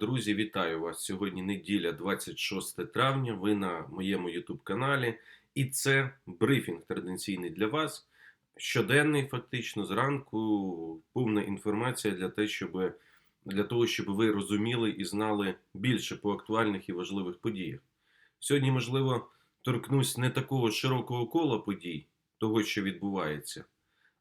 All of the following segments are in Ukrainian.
Друзі, вітаю вас. Сьогодні неділя, 26 травня. Ви на моєму YouTube каналі, і це брифінг традиційний для вас. Щоденний, фактично, зранку повна інформація для те, щоб для того, щоб ви розуміли і знали більше по актуальних і важливих подіях. Сьогодні, можливо, торкнусь не такого широкого кола подій, того, що відбувається,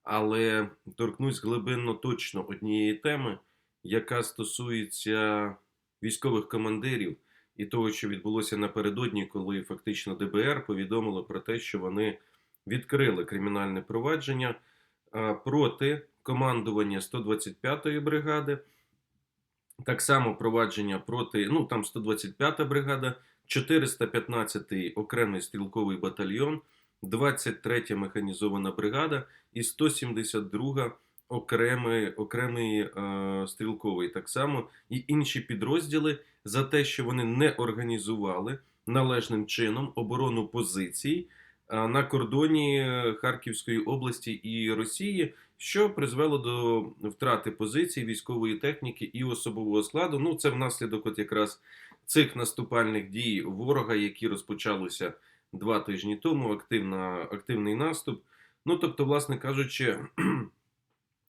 але торкнусь глибинно точно однієї теми, яка стосується військових командирів і того, що відбулося напередодні, коли фактично ДБР повідомило про те, що вони відкрили кримінальне провадження проти командування 125-ї бригади. Так само провадження проти, ну там 125-та бригада, 415-й окремий стрілковий батальйон, 23-я механізована бригада і 172-га окремий, окремий е, стрілковий. Так само і інші підрозділи за те, що вони не організували належним чином оборону позицій е, на кордоні е, Харківської області і Росії, що призвело до втрати позицій військової техніки і особового складу. Ну, це внаслідок от якраз цих наступальних дій ворога, які розпочалися два тижні тому. Активна, активний наступ. Ну, тобто, власне кажучи,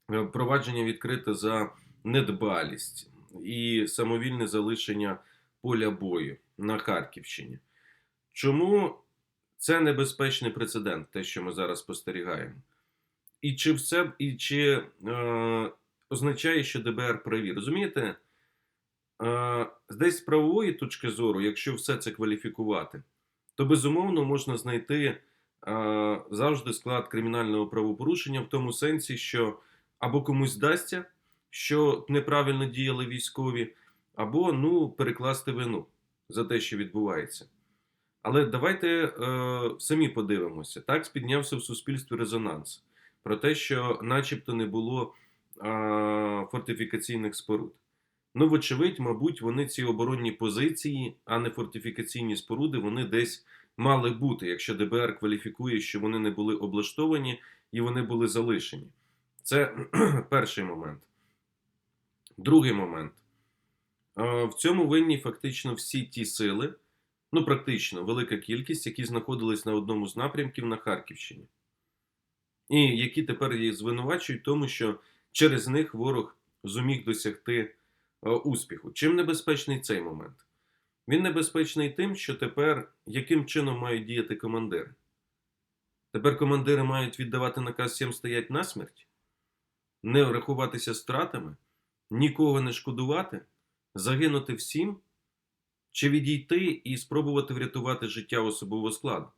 провадження відкрите за недбалість і самовільне залишення поля бою на Харківщині. Чому це небезпечний прецедент, те, що ми зараз спостерігаємо? І чи все і чи е, означає, що ДБР праві? Розумієте? Е, десь з правової точки зору, якщо все це кваліфікувати, то безумовно можна знайти е, завжди склад кримінального правопорушення в тому сенсі, що або комусь здасться, що неправильно діяли військові, або ну, перекласти вину за те, що відбувається. Але давайте е, самі подивимося. Так спіднявся в суспільстві резонанс про те, що, начебто, не було е, фортифікаційних споруд. Ну, вочевидь, мабуть, вони ці оборонні позиції, а не фортифікаційні споруди, вони десь мали бути, якщо ДБР кваліфікує, що вони не були облаштовані і вони були залишені. Це перший момент. Другий момент. Е, В цьому винні фактично всі ті сили, ну, практично велика кількість, які знаходились на одному з напрямків на Харківщині. І які тепер її звинувачують, тому що через них ворог зуміг досягти е, успіху. Чим небезпечний цей момент? Він небезпечний тим, що тепер яким чином мають діяти командири? Тепер командири мають віддавати наказ всім стоять насмерть? Не рахуватися стратами, нікого не шкодувати, загинути всім, чи відійти і спробувати врятувати життя особового складу.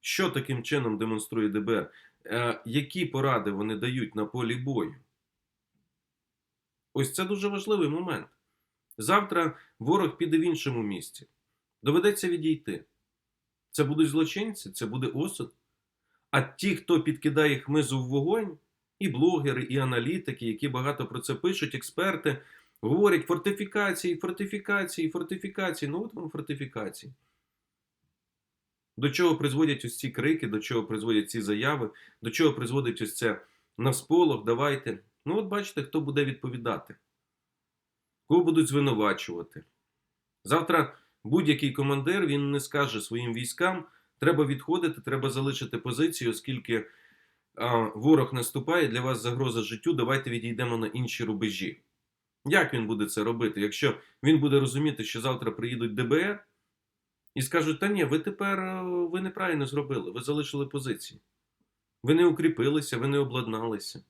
Що таким чином демонструє ДБР? Е, які поради вони дають на полі бою? Ось це дуже важливий момент. Завтра ворог піде в іншому місці. Доведеться відійти. Це будуть злочинці, це буде осуд. А ті, хто підкидає хмизу в вогонь, і блогери, і аналітики, які багато про це пишуть, експерти, говорять фортифікації, фортифікації, фортифікації. Ну, от вам фортифікації. До чого призводять ось ці крики, до чого призводять ці заяви, до чого призводить ось це навсполох, давайте. Ну, от бачите, хто буде відповідати, кого будуть звинувачувати. Завтра будь-який командир він не скаже своїм військам, треба відходити, треба залишити позицію, оскільки ворог наступає, для вас загроза життю, давайте відійдемо на інші рубежі. Як він буде це робити? Якщо він буде розуміти, що завтра приїдуть ДБР і скажуть, та ні, ви тепер е, ви неправильно зробили, ви залишили позиції. Ви не укріпилися, ви не обладналися,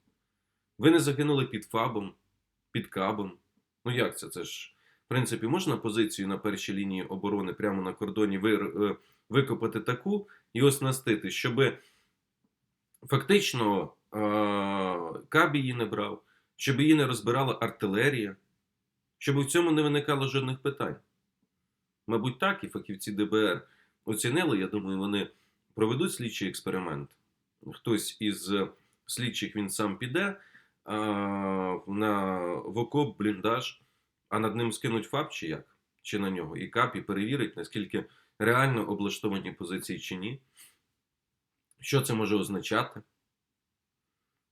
ви не загинули під ФАБом, під кабом. Ну як це? Це ж, в принципі, можна позицію на першій лінії оборони прямо на кордоні е, викопати таку і оснастити, щоби фактично каб її не брав, щоб її не розбирала артилерія, щоб в цьому не виникало жодних питань. Мабуть, так і фахівці ДБР оцінили, я думаю, вони проведуть слідчий експеримент. Хтось із слідчих він сам піде а, на в окоп, бліндаж, а над ним скинуть ФАП чи як? Чи на нього, і КАП, і перевірить, наскільки реально облаштовані позиції чи ні. Що це може означати?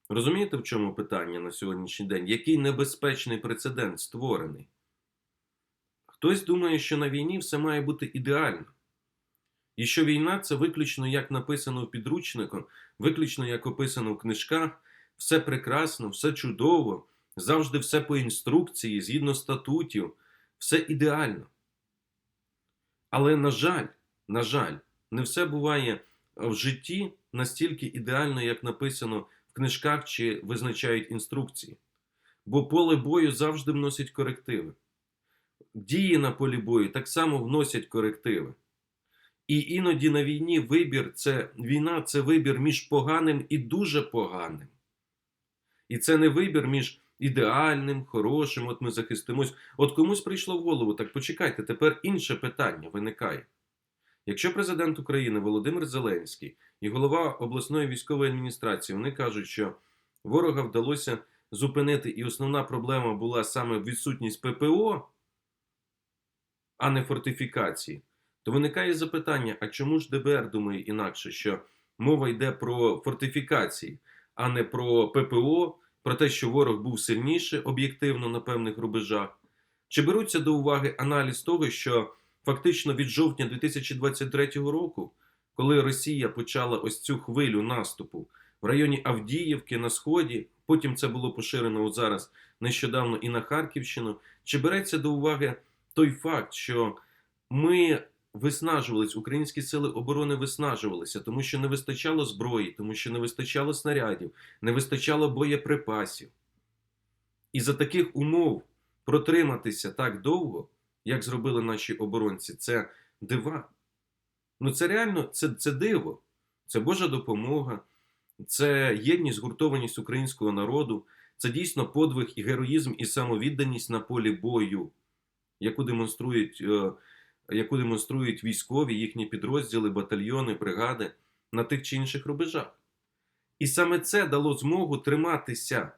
Розумієте, в чому питання на сьогоднішній день? Який небезпечний прецедент створений? Хтось думає, що на війні все має бути ідеально. І що війна це виключно як написано в підручнику, виключно як описано в книжках, все прекрасно, все чудово, завжди все по інструкції, згідно статутів, все ідеально. Але, на жаль, на жаль, не все буває в житті настільки ідеально, як написано в книжках чи визначають інструкції. Бо поле бою завжди вносить корективи. Дії на полі бою так само вносять корективи. І іноді на війні вибір це війна це вибір між поганим і дуже поганим. І це не вибір між ідеальним, хорошим, от ми захистимось. От комусь прийшло в голову, так почекайте, тепер інше питання виникає. Якщо президент України Володимир Зеленський і голова обласної військової адміністрації вони кажуть, що ворога вдалося зупинити, і основна проблема була саме відсутність ППО, а не фортифікації, то виникає запитання: а чому ж ДБР думає інакше, що мова йде про фортифікації, а не про ППО, про те, що ворог був сильніше об'єктивно на певних рубежах? Чи беруться до уваги аналіз того, що фактично від жовтня 2023 року, коли Росія почала ось цю хвилю наступу в районі Авдіївки на Сході, потім це було поширено от зараз нещодавно і на Харківщину, чи береться до уваги той факт, що ми виснажувались, українські сили оборони виснажувалися, тому що не вистачало зброї, тому що не вистачало снарядів, не вистачало боєприпасів. І за таких умов протриматися так довго, як зробили наші оборонці, це дива. Ну це реально це, це диво, це Божа допомога, це єдність, згуртованість українського народу, це дійсно подвиг і героїзм і самовідданість на полі бою, яку демонструють, е, яку демонструють військові, їхні підрозділи, батальйони, бригади на тих чи інших рубежах. І саме це дало змогу триматися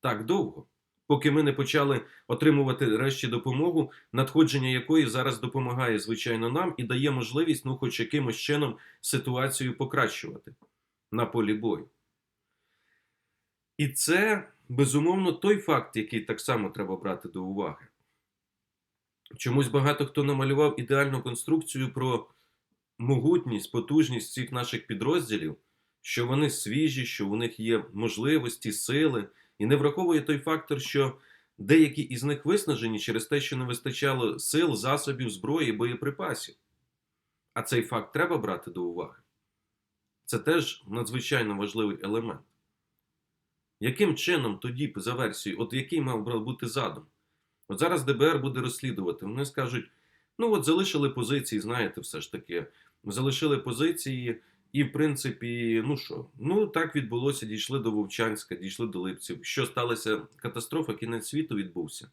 так довго поки ми не почали отримувати решті допомогу, надходження якої зараз допомагає, звичайно, нам і дає можливість, ну, хоч якимось чином, ситуацію покращувати на полі бою. І це, безумовно, той факт, який так само треба брати до уваги. Чомусь багато хто намалював ідеальну конструкцію про могутність, потужність цих наших підрозділів, що вони свіжі, що у них є можливості, сили. І не враховує той фактор, що деякі із них виснажені через те, що не вистачало сил, засобів, зброї, боєприпасів. А цей факт треба брати до уваги. Це теж надзвичайно важливий елемент. Яким чином тоді, за версією, от який мав бути задум? От зараз ДБР буде розслідувати. Вони скажуть: ну от залишили позиції, знаєте, все ж таки, залишили позиції. І, в принципі, ну що, ну так відбулося, дійшли до Вовчанська, дійшли до Липців. Що сталося? Катастрофа, кінець світу відбувся.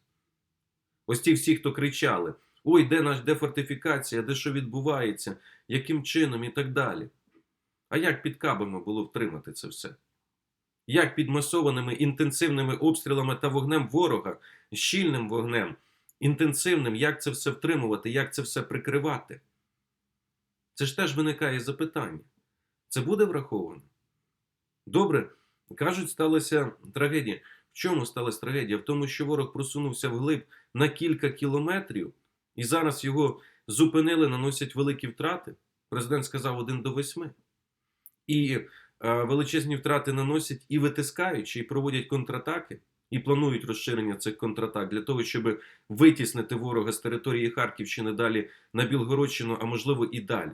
Ось ті всі, хто кричали: Ой, де наш де фортифікація, де що відбувається, яким чином і так далі. А як під кабами було втримати це все? Як під масованими інтенсивними обстрілами та вогнем ворога, щільним вогнем, інтенсивним, як це все втримувати, як це все прикривати? Це ж теж виникає запитання. Це буде враховано? Добре, кажуть, сталася трагедія. В чому сталася трагедія? В тому, що ворог просунувся вглиб на кілька кілометрів, і зараз його зупинили, наносять великі втрати. Президент сказав 1 до 8. І е, величезні втрати наносять і витискаючи, і проводять контратаки, і планують розширення цих контратак для того, щоб витіснити ворога з території Харківщини далі на Білгородщину, а можливо і далі.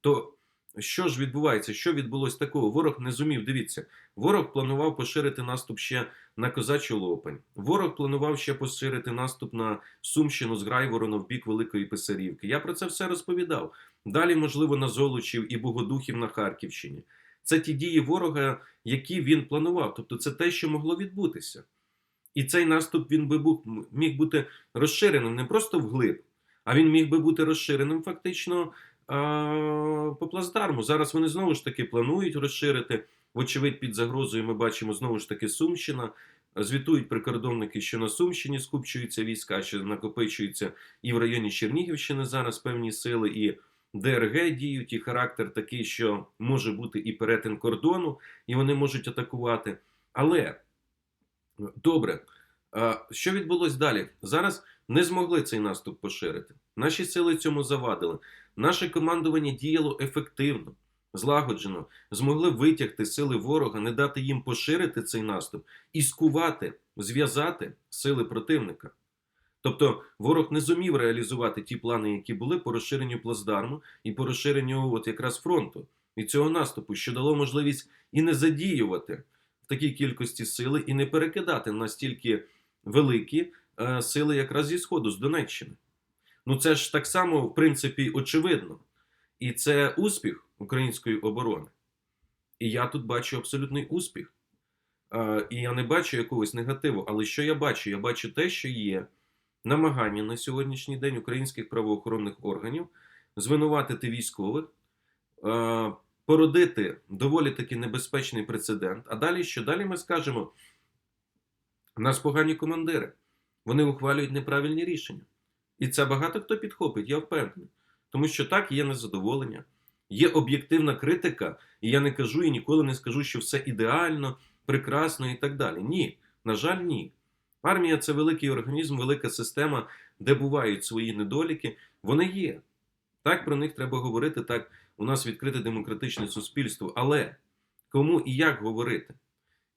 То що ж відбувається? Що відбулося такого? Ворог не зумів. Дивіться, ворог планував поширити наступ ще на Козачу Лопань. Ворог планував ще поширити наступ на Сумщину з Грайворона в бік Великої Писарівки. Я про це все розповідав. Далі, можливо, на Золочів і Богодухів на Харківщині. Це ті дії ворога, які він планував. Тобто, це те, що могло відбутися. І цей наступ він би був, міг бути розширеним не просто вглиб, а він міг би бути розширеним фактично по плацдарму. Зараз вони знову ж таки планують розширити. Вочевидь, під загрозою ми бачимо знову ж таки Сумщина. Звітують прикордонники, що на Сумщині скупчуються війська, що накопичуються і в районі Чернігівщини зараз певні сили, і ДРГ діють, і характер такий, що може бути і перетин кордону, і вони можуть атакувати. Але добре, Що відбулось далі? Зараз не змогли цей наступ поширити. Наші сили цьому завадили. Наше командування діяло ефективно, злагоджено, змогли витягти сили ворога, не дати їм поширити цей наступ і скувати, зв'язати сили противника. Тобто ворог не зумів реалізувати ті плани, які були по розширенню плацдарму і по розширенню от якраз фронту і цього наступу, що дало можливість і не задіювати в такій кількості сили, і не перекидати настільки великі е, сили якраз зі Сходу, з Донеччини. Ну це ж так само, в принципі, очевидно. І це успіх української оборони. І я тут бачу абсолютний успіх. Е, і я не бачу якогось негативу. Але що я бачу? Я бачу те, що є намагання на сьогоднішній день українських правоохоронних органів звинуватити військових, е, породити доволі таки небезпечний прецедент. А далі що? Далі ми скажемо: у нас погані командири, вони ухвалюють неправильні рішення. І це багато хто підхопить, я впевнений. Тому що так є незадоволення, є об'єктивна критика, і я не кажу і ніколи не скажу, що все ідеально, прекрасно і так далі. Ні, на жаль, ні. Армія це великий організм, велика система, де бувають свої недоліки. Вони є. Так про них треба говорити. Так у нас відкрите демократичне суспільство. Але кому і як говорити?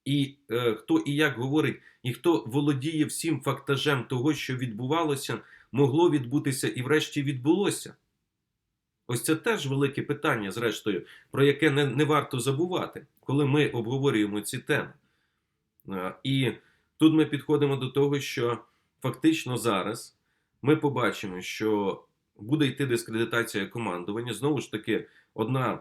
І е, хто і як говорить, і хто володіє всім фактажем того, що відбувалося, могло відбутися і врешті відбулося. Ось це теж велике питання, зрештою, про яке не, не варто забувати, коли ми обговорюємо ці теми. Е, І тут ми підходимо до того, що фактично зараз ми побачимо, що буде йти дискредитація командування. Знову ж таки, одна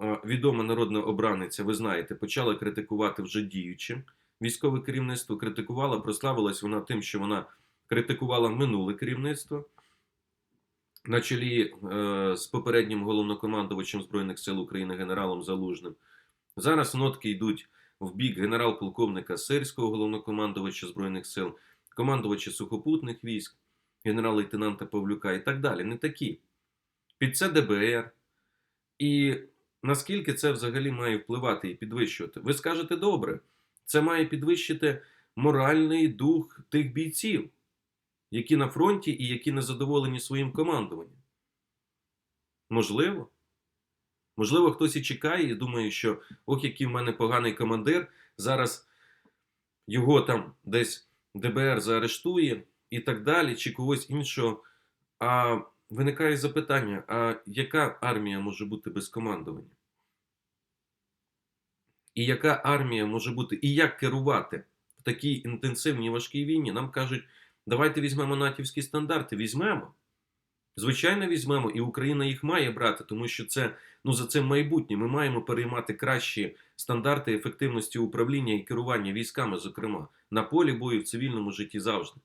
відома народна обраниця, ви знаєте, почала критикувати вже діючим військове керівництво. Критикувала, прославилась вона тим, що вона критикувала минуле керівництво на чолі е, з попереднім головнокомандувачем Збройних сил України генералом Залужним. Зараз нотки йдуть в бік генерал-полковника Сирського, головнокомандувача Збройних сил, командувача сухопутних військ, генерал-лейтенанта Павлюка і так далі. Не такі. Під це ДБР. І наскільки це взагалі має впливати і підвищувати? Ви скажете добре, це має підвищити моральний дух тих бійців, які на фронті і які не задоволені своїм командуванням. Можливо. Можливо, хтось і чекає і думає, що ох, який в мене поганий командир, зараз його там десь ДБР заарештує і так далі, чи когось іншого. А виникає запитання: а яка армія може бути без командування? І яка армія може бути, і як керувати в такій інтенсивній важкій війні? Нам кажуть, давайте візьмемо натівські стандарти. Візьмемо. Звичайно, візьмемо, і Україна їх має брати, тому що це ну за це майбутнє. Ми маємо переймати кращі стандарти ефективності управління і керування військами, зокрема, на полі бою в цивільному житті завжди.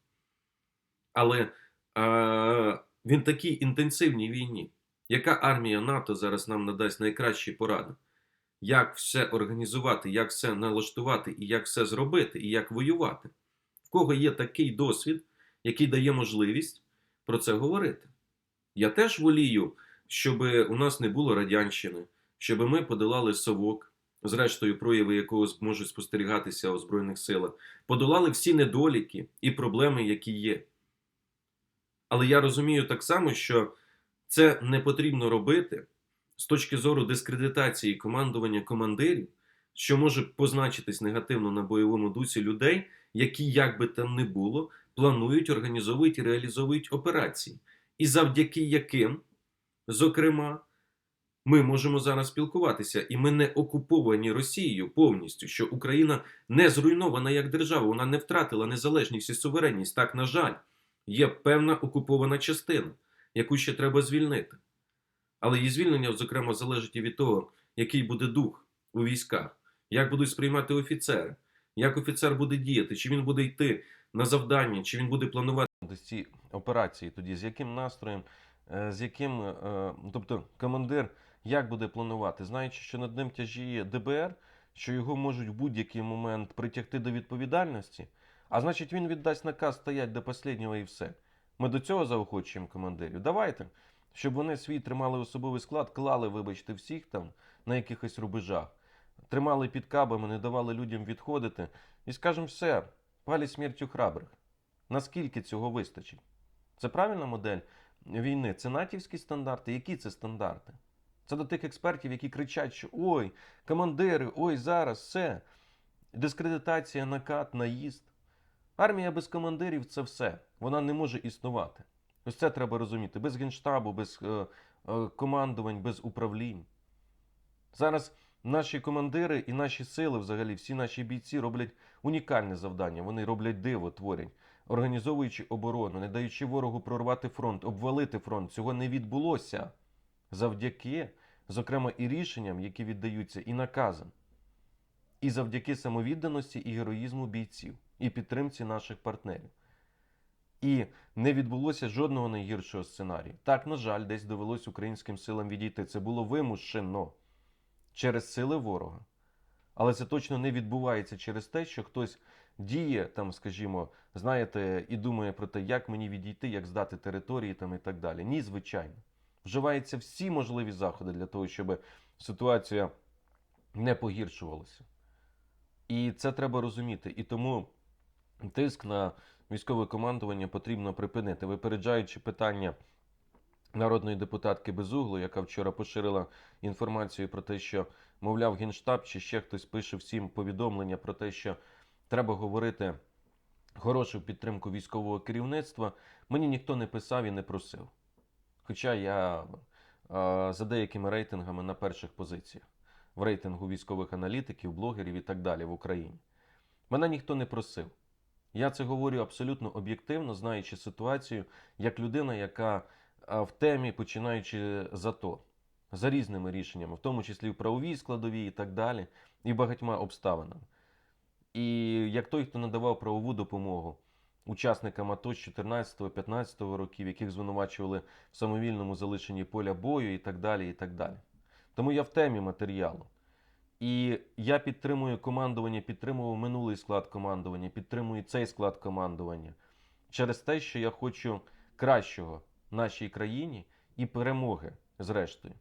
Але а, він такій інтенсивній війні. Яка армія НАТО зараз нам надасть найкращі поради? Як все організувати, як все налаштувати, і як все зробити, і як воювати? В кого є такий досвід, який дає можливість про це говорити? Я теж волію, щоб у нас не було радянщини, щоб ми подолали совок, зрештою, прояви якого можуть спостерігатися у Збройних силах, подолали всі недоліки і проблеми, які є. Але я розумію так само, що це не потрібно робити з точки зору дискредитації командування командирів, що може позначитись негативно на бойовому дусі людей, які, як би там не було, планують, організовують і реалізовують операції і завдяки яким, зокрема, ми можемо зараз спілкуватися, і ми не окуповані Росією повністю, що Україна не зруйнована як держава, вона не втратила незалежність і суверенність. Так, на жаль, є певна окупована частина, яку ще треба звільнити. Але її звільнення, зокрема, залежить і від того, який буде дух у військах, як будуть сприймати офіцери, як офіцер буде діяти, чи він буде йти на завдання, чи він буде планувати ці операції тоді, з яким настроєм, е, з яким, е, тобто командир як буде планувати, знаючи, що над ним тяжіє ДБР, що його можуть в будь-який момент притягти до відповідальності, а значить він віддасть наказ стоять до останнього і все. Ми до цього заохочуємо командирів. Давайте, щоб вони свій тримали особовий склад, клали, вибачте, всіх там на якихось рубежах, тримали під кабами, не давали людям відходити. І скажемо все, палі смертю храбрих. Наскільки цього вистачить? Це правильна модель війни? Це натівські стандарти? Які це стандарти? Це до тих експертів, які кричать, що ой, командири, ой, зараз все. Дискредитація, накат, наїзд. Армія без командирів це все. Вона не може існувати. Ось це треба розуміти. Без генштабу, без е, е, командувань, без управлінь. Зараз наші командири і наші сили, взагалі, всі наші бійці роблять унікальне завдання. Вони роблять диво, творять, організовуючи оборону, не даючи ворогу прорвати фронт, обвалити фронт. Цього не відбулося завдяки, зокрема, і рішенням, які віддаються, і наказам, і завдяки самовідданості і героїзму бійців, і підтримці наших партнерів. І не відбулося жодного найгіршого сценарію. Так, на жаль, десь довелось українським силам відійти. Це було вимушено через сили ворога. Але це точно не відбувається через те, що хтось діє там, скажімо, знаєте, і думає про те, як мені відійти, як здати території там і так далі. Ні, звичайно. Вживаються всі можливі заходи для того, щоб ситуація не погіршувалася. І це треба розуміти. І тому тиск на військове командування потрібно припинити, випереджаючи питання народної депутатки Безугло, яка вчора поширила інформацію про те, що, мовляв, Генштаб чи ще хтось пише всім повідомлення про те, що треба говорити хорошу підтримку військового керівництва. Мені ніхто не писав і не просив. Хоча я е, за деякими рейтингами на перших позиціях в рейтингу військових аналітиків, блогерів і так далі в Україні. Мене ніхто не просив. Я це говорю абсолютно об'єктивно, знаючи ситуацію, як людина, яка в темі, починаючи з АТО, за різними рішеннями, в тому числі в правовій складовій і так далі, і багатьма обставинами. І як той, хто надавав правову допомогу учасникам АТО з 14-15 років, яких звинувачували в самовільному залишенні поля бою і так далі. і так далі. Тому я в темі матеріалу. І я підтримую командування, підтримував минулий склад командування, підтримую цей склад командування через те, що я хочу кращого нашій країні і перемоги, зрештою.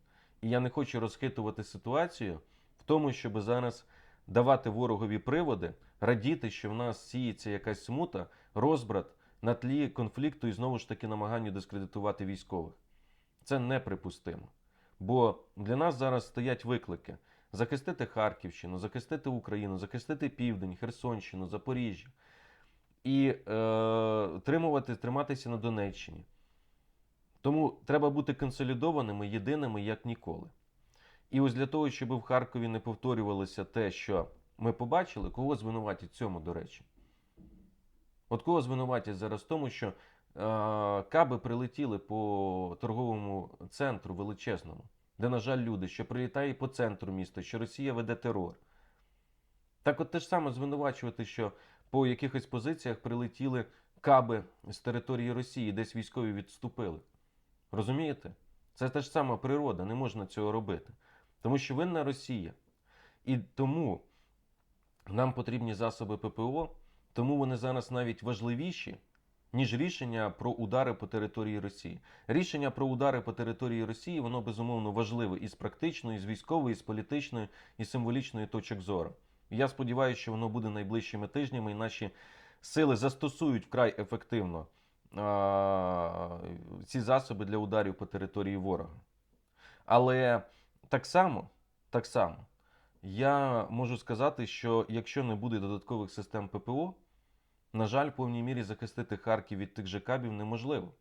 І я не хочу розхитувати ситуацію в тому, щоб зараз давати ворогові приводи, радіти, що в нас сіється якась смута, розбрат на тлі конфлікту і знову ж таки намагання дискредитувати військових. Це неприпустимо. Бо для нас зараз стоять виклики захистити Харківщину, захистити Україну, захистити Південь, Херсонщину, Запоріжжя і е, тримувати, триматися на Донеччині. Тому треба бути консолідованими, єдиними як ніколи. І ось для того, щоб в Харкові не повторювалося те, що ми побачили, кого звинуватять цьому, до речі. От кого звинуватять зараз в тому, що е, каби прилетіли по торговому центру величезному, де, на жаль, люди, що прилітає по центру міста, що Росія веде терор. Так от те ж саме звинувачувати, що по якихось позиціях прилетіли каби з території Росії, десь військові відступили. Розумієте? Це те ж сама природа, не можна цього робити. Тому що винна Росія. І тому нам потрібні засоби ППО, тому вони зараз навіть важливіші, ніж рішення про удари по території Росії. Рішення про удари по території Росії, воно безумовно важливе і з практичної, і з військової, і з політичної, і символічної точок зору. Я сподіваюся, що воно буде найближчими тижнями, і наші сили застосують вкрай ефективно а, ці засоби для ударів по території ворога. Але так само, так само, я можу сказати, що якщо не буде додаткових систем ППО, на жаль, в повній мірі захистити Харків від тих же кабів неможливо.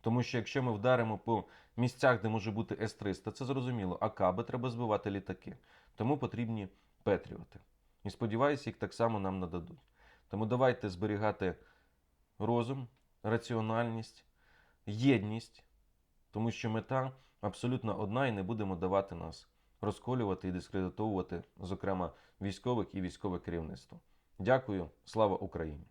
Тому що якщо ми вдаримо по місцях, де може бути С-300, це зрозуміло, а каби треба збивати літаки. Тому потрібні Петріоти. І сподіваюся, їх так само нам нададуть. Тому давайте зберігати розум, раціональність, єдність, тому що мета абсолютно одна і не будемо давати нас розколювати і дискредитовувати, зокрема, військових і військове керівництво. Дякую, слава Україні!